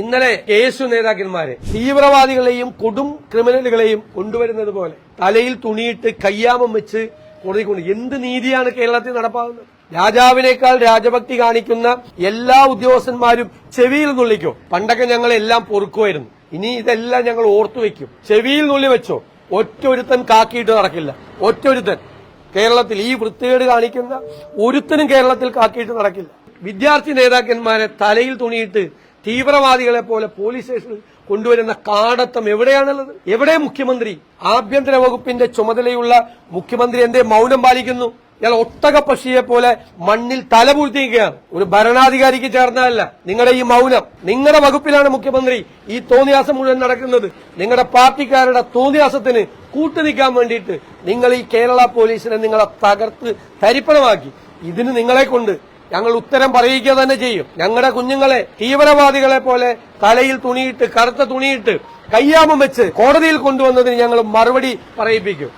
ഇന്നലെ കേസു നേതാക്കന്മാരെ തീവ്രവാദികളെയും കൊടും ക്രിമിനലുകളെയും കൊണ്ടുവരുന്നത് പോലെ തലയിൽ തുണിയിട്ട് കയ്യാമം വെച്ച് കൊടുത്തിക്കൊണ്ട് കൊണ്ട് എന്ത് നീതിയാണ് കേരളത്തിൽ നടപ്പാകുന്നത്? രാജാവിനേക്കാൾ രാജഭക്തി കാണിക്കുന്ന എല്ലാ ഉദ്യോഗസ്ഥന്മാരും ചെവിയിൽ നുള്ളിക്കോ? പണ്ടൊക്കെ ഞങ്ങൾ എല്ലാം പൊറുക്കുമായിരുന്നു. ഇനി ഇതെല്ലാം ഞങ്ങൾ ഓർത്തു വെക്കും. ചെവിയിൽ നുള്ളി വെച്ചോ? ഒറ്റൊരുത്തൻ കാക്കിയിട്ട് നടക്കില്ല. ഒറ്റൊരുത്തൻ. കേരളത്തിൽ ഈ വൃത്തികേട് കാണിക്കുന്ന ഒരുത്തനും കേരളത്തിൽ കാക്കിയിട്ട് നടക്കില്ല. വിദ്യാർത്ഥി നേതാക്കന്മാരെ തലയിൽ തുണിയിട്ട് തീവ്രവാദികളെ പോലെ പോലീസ് സ്റ്റേഷനിൽ കൊണ്ടുവരുന്ന കാടത്തം എവിടെയാണുള്ളത്? എവിടെ മുഖ്യമന്ത്രി? ആഭ്യന്തര വകുപ്പിന്റെ ചുമതലയുള്ള മുഖ്യമന്ത്രി എന്തേ മൗനം പാലിക്കുന്നു? ഇയാൾ ഒട്ടക പക്ഷിയെ പോലെ മണ്ണിൽ തലപൂഴ്ത്തിയിരിക്കുകയാണ് ഒരു ഭരണാധികാരിക്ക് ചേർന്നതല്ല. നിങ്ങളുടെ ഈ മൗനം. നിങ്ങളുടെ വകുപ്പിലാണ് മുഖ്യമന്ത്രി ഈ തോന്നിയാസം മുഴുവൻ നടക്കുന്നത്. നിങ്ങളുടെ പാർട്ടിക്കാരുടെ തോന്നിയാസത്തിന് കൂട്ടുനിൽക്കാൻ വേണ്ടിയിട്ട് നിങ്ങൾ ഈ കേരള പോലീസിനെ നിങ്ങളെ തകർത്ത് തരിപ്പണമാക്കി. ഇതിന് നിങ്ങളെ കൊണ്ട് ഞങ്ങൾ ഉത്തരം പറയുക തന്നെ ചെയ്യും. ഞങ്ങളുടെ കുഞ്ഞുങ്ങളെ തീവ്രവാദികളെ പോലെ തലയിൽ തുണിയിട്ട് കറുത്ത തുണിയിട്ട് കയ്യാമം വെച്ച് കോടതിയിൽ കൊണ്ടുവന്നതിന് ഞങ്ങൾ മറുപടി പറയിപ്പിക്കും.